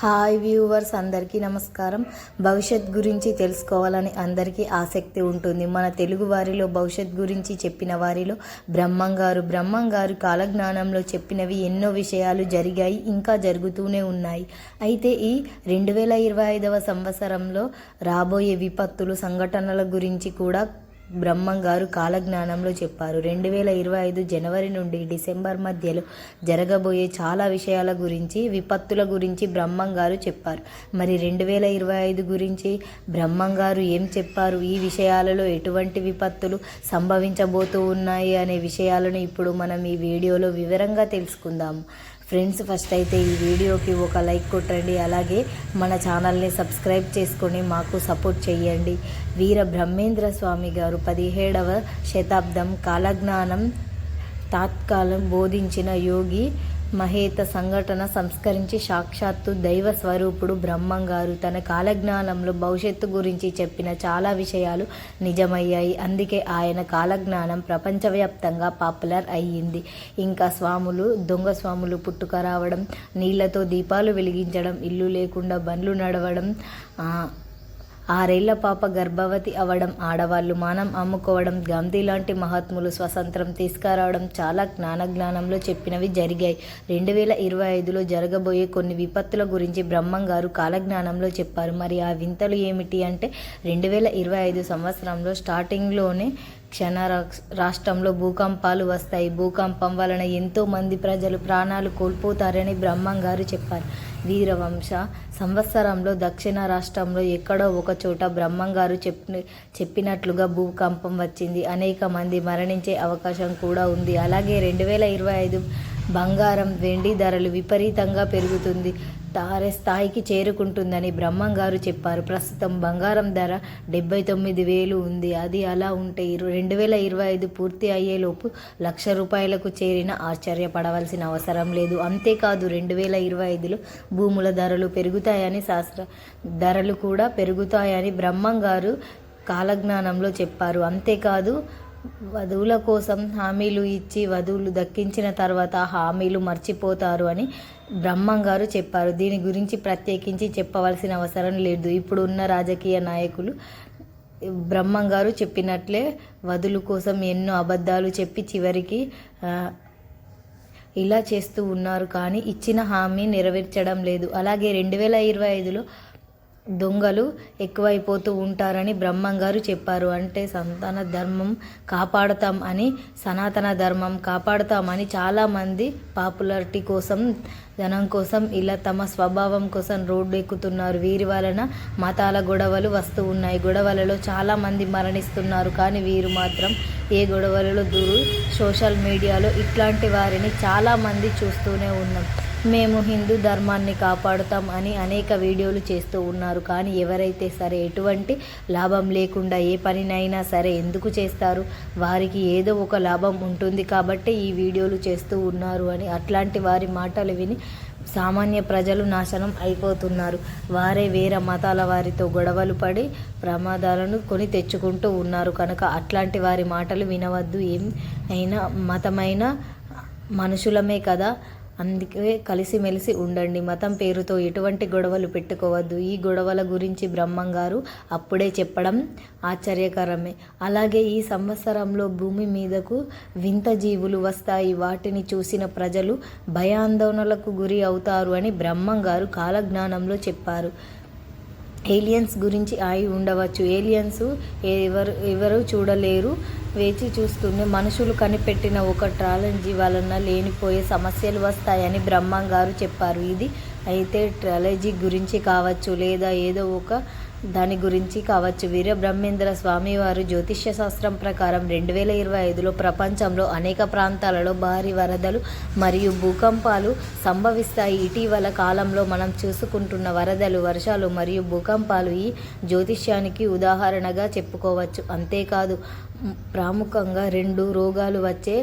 Hi viewers అందరికీ నమస్కారం. భవిష్యత్ గురించి తెలుసుకోవాలని అందరికీ ఆసక్తి ఉంటుంది. మన తెలుగు వారిలో భవిష్యత్ గురించి చెప్పిన వారిలో బ్రహ్మం గారు బ్రహ్మం గారు కాలజ్ఞానంలో చెప్పినవి ఎన్నో విషయాలు జరిగాయి ఇంకా జరుగుతూనే ఉన్నాయి. అయితే ఈ రెండు వేల ఇరవై ఐదవ సంవత్సరంలో రాబోయే విపత్తులు సంఘటనల గురించి కూడా బ్రహ్మం గారు కాలజ్ఞానంలో చెప్పారు. రెండు వేల ఇరవై ఐదు జనవరి నుండి డిసెంబర్ మధ్యలో జరగబోయే చాలా విషయాల గురించి విపత్తుల గురించి బ్రహ్మం గారు చెప్పారు. మరి రెండు వేల ఇరవై ఐదు గురించి బ్రహ్మం గారు ఏం చెప్పారు? ఈ విషయాలలో ఎటువంటి విపత్తులు సంభవించబోతూ ఉన్నాయి అనే విషయాలను ఇప్పుడు మనం ఈ వీడియోలో వివరంగా తెలుసుకుందాము. ఫ్రెండ్స్ ఫస్ట్ అయితే ఈ వీడియోకి ఒక లైక్ కొట్టండి. అలాగే మన ఛానల్ని సబ్స్క్రైబ్ చేసుకొని మాకు సపోర్ట్ చేయండి. వీర బ్రహ్మేంద్ర స్వామి గారు పదిహేడవ శతాబ్దం కాలజ్ఞానం తాత్కాలం బోధించిన యోగి మహేత సంఘటన సంస్కరించి సాక్షాత్తు దైవ స్వరూపుడు బ్రహ్మం గారు తన కాలజ్ఞానంలో భవిష్యత్తు గురించి చెప్పిన చాలా విషయాలు నిజమయ్యాయి. అందుకే ఆయన కాలజ్ఞానం ప్రపంచవ్యాప్తంగా పాపులర్ అయ్యింది. ఇంకా స్వాములు దొంగ స్వాములు పుట్టుక రావడం నీళ్ళతో దీపాలు వెలిగించడం ఇల్లు లేకుండా బండ్లు నడవడం ఆరేళ్ళ పాప గర్భవతి అవడం ఆడవాళ్ళు మానం అమ్ముకోవడం గాంధీ లాంటి మహాత్ములు స్వతంత్రం తీసుకురావడం చాలా జ్ఞానజ్ఞానంలో చెప్పినవి జరిగాయి. రెండు వేల ఇరవై ఐదులో జరగబోయే కొన్ని విపత్తుల గురించి బ్రహ్మం గారు కాలజ్ఞానంలో చెప్పారు. మరి ఆ వింతలు ఏమిటి అంటే రెండు వేల ఇరవై ఐదు సంవత్సరంలో స్టార్టింగ్లోనే క్షణ రాష్ట్రంలో భూకంపాలు వస్తాయి. భూకంపం వలన ఎంతో మంది ప్రజలు ప్రాణాలు కోల్పోతారని బ్రహ్మం గారు చెప్పారు. వీరవంశ సంవత్సరంలో దక్షిణ రాష్ట్రంలో ఎక్కడో ఒక చోట బ్రహ్మం గారు చెప్పి చెప్పినట్లుగా భూకంపం వచ్చింది. అనేక మంది మరణించే అవకాశం కూడా ఉంది. అలాగే రెండు వేల ఇరవై ఐదు బంగారం వెండి ధరలు విపరీతంగా పెరుగుతుంది. తారే స్థాయికి చేరుకుంటుందని బ్రహ్మం గారు చెప్పారు. ప్రస్తుతం బంగారం ధర డెబ్బై తొమ్మిది వేలు ఉంది. అది అలా ఉంటే రెండు వేల ఇరవై ఐదు పూర్తి అయ్యేలోపు లక్ష రూపాయలకు చేరిన ఆశ్చర్యపడవలసిన అవసరం లేదు. అంతేకాదు రెండు వేల ఇరవై ఐదులో భూముల ధరలు పెరుగుతాయని శాస్త్ర ధరలు కూడా పెరుగుతాయని బ్రహ్మం గారు కాలజ్ఞానంలో చెప్పారు. అంతేకాదు వధువుల కోసం హామీలు ఇచ్చి వధువులు దక్కించిన తర్వాత హామీలు మర్చిపోతారు అని బ్రహ్మం గారు చెప్పారు. దీని గురించి ప్రత్యేకించి చెప్పవలసిన అవసరం లేదు. ఇప్పుడు ఉన్న రాజకీయ నాయకులు బ్రహ్మం గారు చెప్పినట్లే వధుల కోసం ఎన్నో అబద్ధాలు చెప్పి చివరికి ఇలా చేస్తూ ఉన్నారు. కానీ ఇచ్చిన హామీ నెరవేర్చడం లేదు. అలాగే రెండు వేల ఇరవై ఐదులో దొంగలు ఎక్కువైపోతూ ఉంటారని బ్రహ్మంగారు చెప్పారు. అంటే సంతాన ధర్మం కాపాడుతాం అని సనాతన ధర్మం కాపాడుతామని చాలామంది పాపులారిటీ కోసం ధనం కోసం ఇలా తమ స్వభావం కోసం రోడ్డు ఎక్కుతున్నారు వీరి వలన మతాల గొడవలు వస్తూ ఉన్నాయి. గొడవలలో చాలామంది మరణిస్తున్నారు. కానీ వీరు మాత్రం ఏ గొడవలలో దూరు. సోషల్ మీడియాలో ఇట్లాంటి వారిని చాలామంది చూస్తూనే ఉన్నాం. మేము హిందూ ధర్మాన్ని కాపాడుతాం అని అనేక వీడియోలు చేస్తూ ఉన్నారు. కానీ ఎవరైతే సరే ఎటువంటి లాభం లేకుండా ఏ పనినైనా సరే ఎందుకు చేస్తారు? వారికి ఏదో ఒక లాభం ఉంటుంది కాబట్టి ఈ వీడియోలు చేస్తూ ఉన్నారు అని అట్లాంటి వారి మాటలు విని సామాన్య ప్రజలు నాశనం అయిపోతున్నారు. వారే వేరే మతాల వారితో గొడవలు పడి ప్రమాదాలను కొని తెచ్చుకుంటూ ఉన్నారు. కనుక అట్లాంటి వారి మాటలు వినవద్దు. ఏం అయినా మతమైన మనుషులమే కదా అందుకే కలిసిమెలిసి ఉండండి. మతం పేరుతో ఎటువంటి గొడవలు పెట్టుకోవద్దు. ఈ గొడవల గురించి బ్రహ్మం గారు అప్పుడే చెప్పడం ఆశ్చర్యకరమే. అలాగే ఈ సంవత్సరంలో భూమి మీదకు వింత జీవులు వస్తాయి. వాటిని చూసిన ప్రజలు భయాందోళనలకు గురి అవుతారు అని బ్రహ్మం గారు కాలజ్ఞానంలో చెప్పారు. ఏలియన్స్ గురించి ఆయి ఉండవచ్చు. ఏలియన్స్ ఎవరు ఎవరు చూడలేరు. వేచి చూస్తూనే మనుషులు కనిపెట్టిన ఒక ట్రాలన్ వలన లేనిపోయే సమస్యలు వస్తాయని బ్రహ్మం గారు చెప్పారు. ఇది అయితే ట్రాలజీ గురించి కావచ్చు లేదా ఏదో ఒక దాని గురించి కావచ్చు. వీర బ్రహ్మేంద్ర స్వామి వారు జ్యోతిష్య శాస్త్రం ప్రకారం రెండు వేల ఇరవై ఐదులో ప్రపంచంలో అనేక ప్రాంతాలలో భారీ వరదలు మరియు భూకంపాలు సంభవిస్తాయి. ఇటీవల కాలంలో మనం చూసుకుంటున్న వరదలు వర్షాలు మరియు భూకంపాలు ఈ జ్యోతిష్యానికి ఉదాహరణగా చెప్పుకోవచ్చు. అంతేకాదు ప్రాముఖ్యంగా రెండు రోగాలు వచ్చే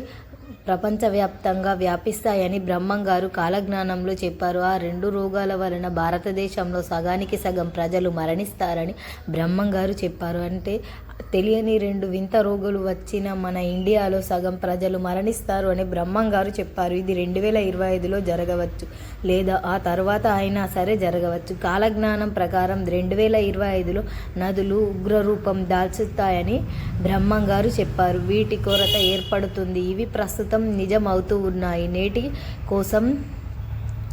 ప్రపంచవ్యాప్తంగా వ్యాపిస్తాయని బ్రహ్మంగారు కాలజ్ఞానంలో చెప్పారు. ఆ రెండు రోగాల వలన భారతదేశంలో సగానికి సగం ప్రజలు మరణిస్తారని బ్రహ్మంగారు చెప్పారు. అంటే తెలియని రెండు వింత రోగులు వచ్చిన మన ఇండియాలో సగం ప్రజలు మరణిస్తారు అని బ్రహ్మంగారు చెప్పారు. ఇది రెండు వేల ఇరవై ఐదులో జరగవచ్చు లేదా ఆ తర్వాత అయినా సరే జరగవచ్చు. కాలజ్ఞానం ప్రకారం రెండు వేల ఇరవై ఐదులో నదులు ఉగ్రరూపం దాల్చుతాయని బ్రహ్మంగారు చెప్పారు. వీటి కొరత ఏర్పడుతుంది. ఇవి ప్రస్తుతం నిజం అవుతూ ఉన్నాయి. నేటి కోసం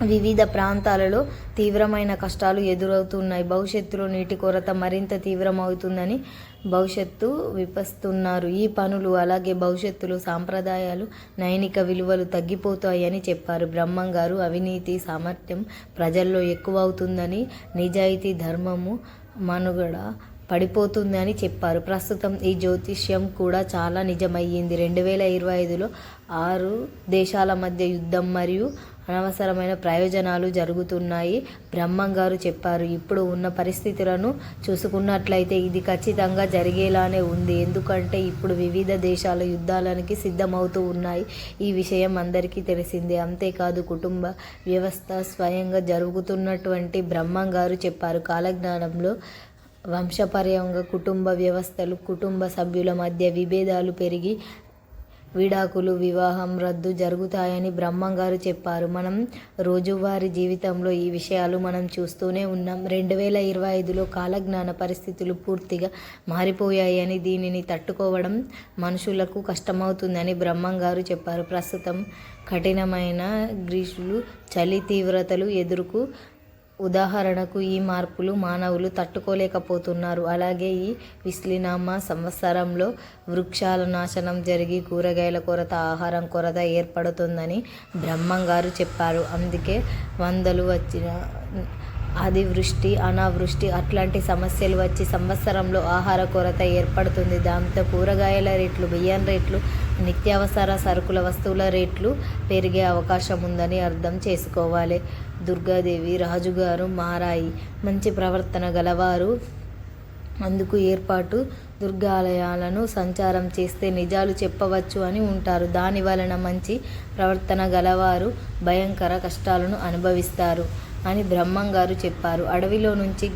వివిధ ప్రాంతాలలో తీవ్రమైన కష్టాలు ఎదురవుతున్నాయి. భవిష్యత్తులో నీటి కొరత మరింత తీవ్రమవుతుందని భవిష్యత్తు విపస్తున్నారు. ఈ పనులు అలాగే భవిష్యత్తులో సాంప్రదాయాలు నైనిక విలువలు తగ్గిపోతాయని చెప్పారు. బ్రహ్మం గారు అవినీతి సామర్థ్యం ప్రజల్లో ఎక్కువ అవుతుందని నిజాయితీ ధర్మము మనుగడ పడిపోతుందని చెప్పారు. ప్రస్తుతం ఈ జ్యోతిష్యం కూడా చాలా నిజమయ్యింది. రెండు వేల ఇరవై ఐదులో ఆరు దేశాల మధ్య యుద్ధం మరియు అనవసరమైన ప్రయోజనాలు జరుగుతున్నాయి బ్రహ్మం గారు చెప్పారు. ఇప్పుడు ఉన్న పరిస్థితులను చూసుకున్నట్లయితే ఇది ఖచ్చితంగా జరిగేలానే ఉంది. ఎందుకంటే ఇప్పుడు వివిధ దేశాల యుద్ధాలకి సిద్ధమవుతూ ఉన్నాయి. ఈ విషయం అందరికీ తెలిసిందే. అంతేకాదు కుటుంబ వ్యవస్థ స్వయంగా జరుగుతున్నటువంటి బ్రహ్మం గారు చెప్పారు. కాలజ్ఞానంలో వంశపర్యంగా కుటుంబ వ్యవస్థలు కుటుంబ సభ్యుల మధ్య విభేదాలు పెరిగి విడాకులు వివాహం రద్దు జరుగుతాయని బ్రహ్మంగారు చెప్పారు. మనం రోజువారీ జీవితంలో ఈ విషయాలు మనం చూస్తూనే ఉన్నాం. రెండు వేల ఇరవై ఐదులో కాలజ్ఞాన పరిస్థితులు పూర్తిగా మారిపోయాయని దీనిని తట్టుకోవడం మనుషులకు కష్టమవుతుందని బ్రహ్మంగారు చెప్పారు. ప్రస్తుతం కఠినమైన గ్రీషులు చలి తీవ్రతలు ఎదురుకు ఉదాహరణకు ఈ మార్పులు మానవులు తట్టుకోలేకపోతున్నారు. అలాగే ఈ విశ్లినామ సంవత్సరంలో వృక్షాల నాశనం జరిగి కూరగాయల కొరత ఆహారం కొరత ఏర్పడుతుందని బ్రహ్మంగారు చెప్పారు. అందుకే వందలు వచ్చిన అతివృష్టి అనావృష్టి అట్లాంటి సమస్యలు వచ్చి సంవత్సరంలో ఆహార కొరత ఏర్పడుతుంది. దాంతో కూరగాయల రేట్లు బియ్యం రేట్లు నిత్యావసర సరుకుల వస్తువుల రేట్లు పెరిగే అవకాశం ఉందని అర్థం చేసుకోవాలి. దుర్గాదేవి రాజుగారు మారాయి మంచి ప్రవర్తన గలవారు. అందుకు ఏర్పాటు దుర్గాలయాలను సంచారం చేస్తే నిజాలు చెప్పవచ్చు అని ఉంటారు. దాని వలన మంచి ప్రవర్తన గలవారు భయంకర కష్టాలను అనుభవిస్తారు అని బ్రహ్మం గారు చెప్పారు. అడవిలో నుంచి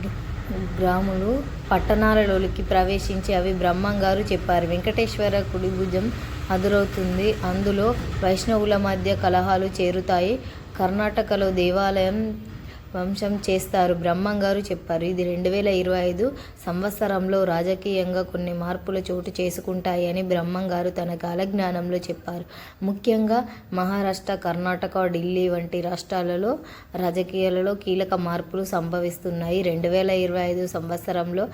గ్రాములు పట్టణాలలోకి ప్రవేశించి అవి బ్రహ్మంగారు చెప్పారు. వెంకటేశ్వర కుడి భుజం అదురవుతుంది. అందులో వైష్ణవుల మధ్య కలహాలు చేరుతాయి. కర్ణాటకలో దేవాలయం వంశం చేస్తారు. బ్రహ్మం గారు చెప్పారు. ఇది రెండు వేల ఇరవై ఐదు సంవత్సరంలో రాజకీయంగా కొన్ని మార్పులు చోటు చేసుకుంటాయని బ్రహ్మం గారు తన కాలజ్ఞానంలో చెప్పారు. ముఖ్యంగా మహారాష్ట్ర కర్ణాటక ఢిల్లీ వంటి రాష్ట్రాలలో రాజకీయాలలో కీలక మార్పులు సంభవిస్తున్నాయి. రెండు వేల ఇరవై ఐదు సంవత్సరంలో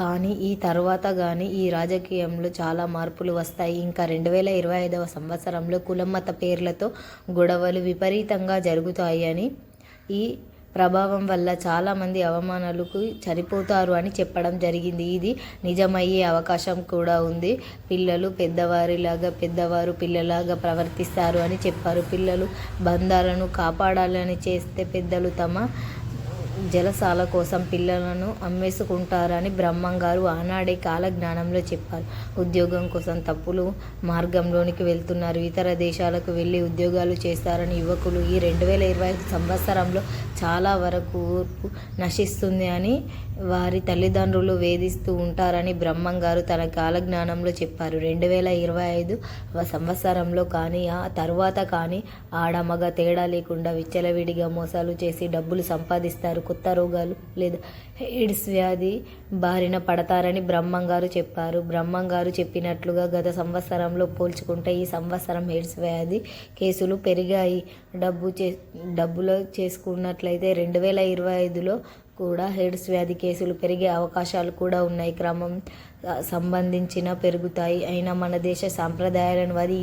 కానీ ఈ తర్వాత కానీ ఈ రాజకీయంలో చాలా మార్పులు వస్తాయి. ఇంకా రెండు వేల ఇరవై ఐదవ సంవత్సరంలో కులమత పేర్లతో గొడవలు విపరీతంగా జరుగుతాయి అని ఈ ప్రభావం వల్ల చాలామంది అవమానాలకు చనిపోతారు అని చెప్పడం జరిగింది. ఇది నిజమయ్యే అవకాశం కూడా ఉంది. పిల్లలు పెద్దవారిలాగా పెద్దవారు పిల్లలాగా ప్రవర్తిస్తారు అని చెప్పారు. పిల్లలు బంధాలను కాపాడాలని చేస్తే పెద్దలు తమ జలసాల కోసం పిల్లలను అమ్మేసుకుంటారని బ్రహ్మంగారు ఆనాడే కాలజ్ఞానంలో చెప్పారు. ఉద్యోగం కోసం తప్పులు మార్గంలోనికి వెళ్తున్నారు. ఇతర దేశాలకు వెళ్ళి ఉద్యోగాలు చేస్తారని యువకులు ఈ రెండు వేల ఇరవై ఐదు సంవత్సరంలో చాలా వరకు నశిస్తుంది అని వారి తల్లిదండ్రులు వేధిస్తూ ఉంటారని బ్రహ్మం గారు తన కాలజ్ఞానంలో చెప్పారు. రెండు వేల ఇరవై ఐదు సంవత్సరంలో కానీ ఆ తర్వాత కానీ ఆడ మగ తేడా లేకుండా విచ్చలవిడిగా మోసాలు చేసి డబ్బులు సంపాదిస్తారు. కొత్త రోగాలు లేదా ఎయిడ్స్ వ్యాధి బారిన పడతారని బ్రహ్మం గారు చెప్పారు. బ్రహ్మం గారు చెప్పినట్లుగా గత సంవత్సరంలో పోల్చుకుంటే ఈ సంవత్సరం ఎయిడ్స్ వ్యాధి కేసులు పెరిగాయి. డబ్బు చే డబ్బులో చేసుకున్నట్లయితే రెండు వేల ఇరవై ఐదులో కూడా హెడ్స్ వ్యాధి కేసులు పెరిగే అవకాశాలు కూడా ఉన్నాయి క్రమం. సంబంధించిన పెరుగుతాయి. అయినా మన దేశ సాంప్రదాయాలను వది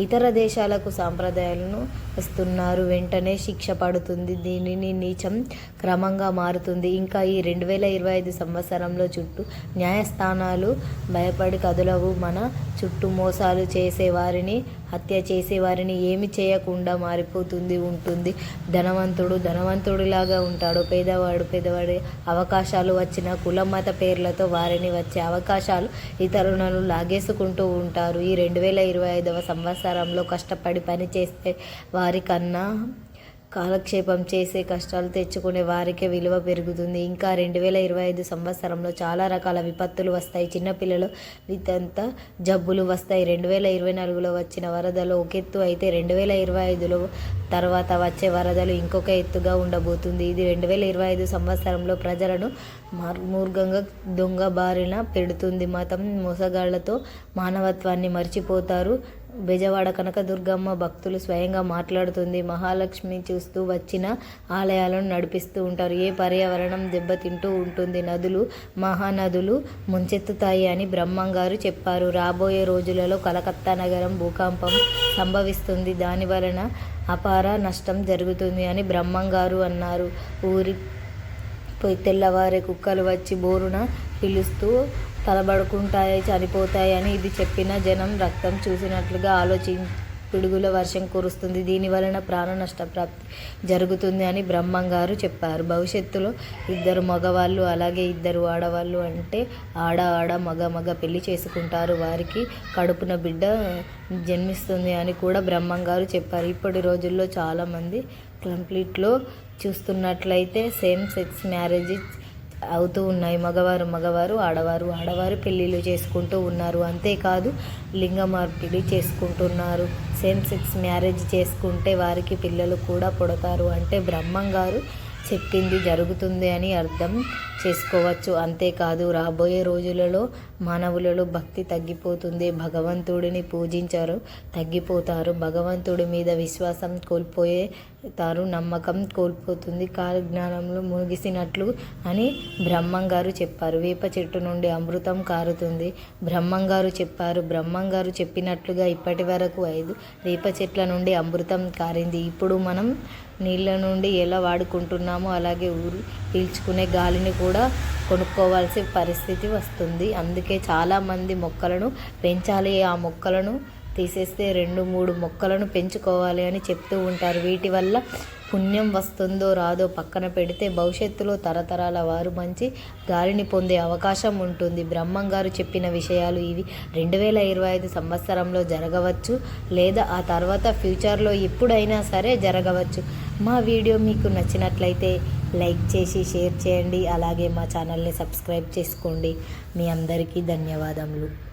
ఇతర దేశాలకు సాంప్రదాయాలను వస్తున్నారు వెంటనే శిక్ష పడుతుంది. దీనిని నీచం క్రమంగా మారుతుంది. ఇంకా ఈ రెండు వేల ఇరవై ఐదు సంవత్సరంలో చుట్టూ న్యాయస్థానాలు భయపడి కదలవు. మన చుట్టూ మోసాలు చేసేవారిని హత్య చేసేవారిని ఏమి చేయకుండా మారిపోతుంది ఉంటుంది. ధనవంతుడు ధనవంతుడిలాగా ఉంటాడు. పేదవాడు పేదవాడి అవకాశాలు వచ్చిన కుల మత పేర్లతో వారిని వచ్చే అవకాశం అవకాశాలు ఇతరులను లాగేసుకుంటూ ఉంటారు. ఈ రెండు వేల ఇరవై ఐదవ సంవత్సరంలో కష్టపడి పని చేస్తే వారికన్నా కాలక్షేపం చేసే కష్టాలు తెచ్చుకునే వారికే విలువ పెరుగుతుంది. ఇంకా రెండు వేల ఇరవై ఐదు సంవత్సరంలో చాలా రకాల విపత్తులు వస్తాయి. చిన్నపిల్లలు వితంత జబ్బులు వస్తాయి. రెండు వేల ఇరవై నాలుగులో వచ్చిన వరదలు ఒక ఎత్తు అయితే రెండు వేల ఇరవై ఐదులో తర్వాత వచ్చే వరదలు ఇంకొక ఎత్తుగా ఉండబోతుంది. ఇది రెండు వేల ఇరవై ఐదు సంవత్సరంలో ప్రజలను మార్మూర్గంగా దొంగ బారిన పెడుతుంది. మతం మోసగాళ్ళతో మానవత్వాన్ని మర్చిపోతారు. బెజవాడ కనకదుర్గమ్మ భక్తులు స్వయంగా మాట్లాడుతుంది. మహాలక్ష్మి చూస్తూ వచ్చిన ఆలయాలను నడిపిస్తూ ఉంటారు. ఏ పర్యావరణం దెబ్బతింటూ ఉంటుంది. నదులు మహానదులు ముంచెత్తుతాయి అని బ్రహ్మంగారు చెప్పారు. రాబోయే రోజులలో కలకత్తా నగరం భూకంపం సంభవిస్తుంది. దాని వలన అపార నష్టం జరుగుతుంది అని బ్రహ్మంగారు అన్నారు. ఊరి పోయి తెల్లవారే కుక్కలు వచ్చి బోరున పిలుస్తూ తలబడుకుంటాయి చనిపోతాయి అని ఇది చెప్పిన జనం రక్తం చూసినట్లుగా ఆలోచి పిడుగుల వర్షం కురుస్తుంది. దీని వలన ప్రాణ నష్టప్రాప్తి జరుగుతుంది అని బ్రహ్మంగారు చెప్పారు. భవిష్యత్తులో ఇద్దరు మగవాళ్ళు అలాగే ఇద్దరు ఆడవాళ్ళు అంటే ఆడ ఆడ మగ మగ పెళ్ళి చేసుకుంటారు. వారికి కడుపున బిడ్డ జన్మిస్తుంది అని కూడా బ్రహ్మంగారు చెప్పారు. ఇప్పటి రోజుల్లో చాలామంది కంప్లీట్లో చూస్తున్నట్లయితే సేమ్ సెక్స్ మ్యారేజ్ అవుతూ ఉన్నాయి. మగవారు మగవారు ఆడవారు ఆడవారు పెళ్ళిళ్ళు చేసుకుంటూ ఉన్నారు. అంతేకాదు లింగ మార్పిడి చేసుకుంటున్నారు. సేమ్ సెక్స్ మ్యారేజ్ చేసుకుంటే వారికి పిల్లలు కూడా పుడతారు. అంటే బ్రహ్మం గారు చెప్పింది జరుగుతుంది అని అర్థం. చేసుకోవచ్చు. అంతేకాదు రాబోయే రోజులలో మానవులలో భక్తి తగ్గిపోతుంది. భగవంతుడిని పూజించారు తగ్గిపోతారు. భగవంతుడి మీద విశ్వాసం కోల్పోయే తారు నమ్మకం కోల్పోతుంది. కాలజ్ఞానంలో మునిగిసినట్లు అని బ్రహ్మంగారు చెప్పారు. వేప చెట్టు నుండి అమృతం కారుతుంది. బ్రహ్మంగారు చెప్పారు. బ్రహ్మంగారు చెప్పినట్లుగా ఇప్పటి వరకు ఐదు వేప చెట్ల నుండి అమృతం కారింది. ఇప్పుడు మనం నీళ్ళ నుండి ఎలా వాడుకుంటున్నామో అలాగే ఊరు పీల్చుకునే గాలిని కూడా కొనుక్కోవాల్సిన పరిస్థితి వస్తుంది. అందుకే చాలామంది మొక్కలను పెంచాలి. ఆ మొక్కలను తీసేస్తే రెండు మూడు మొక్కలను పెంచుకోవాలి అని చెప్తూ ఉంటారు. వీటి వల్ల పుణ్యం వస్తుందో రాదో పక్కన పెడితే భవిష్యత్తులో తరతరాల వారు మంచి గాలిని పొందే అవకాశం ఉంటుంది. బ్రహ్మం గారు చెప్పిన విషయాలు ఇవి. రెండు వేల ఇరవై ఐదు సంవత్సరంలో జరగవచ్చు లేదా ఆ తర్వాత ఫ్యూచర్లో ఎప్పుడైనా సరే జరగవచ్చు. మా వీడియో మీకు నచ్చినట్లయితే లైక్ చేసి షేర్ చేయండి. అలాగే మా ఛానల్ని సబ్స్క్రైబ్ చేసుకోండి. మీ అందరికీ ధన్యవాదములు.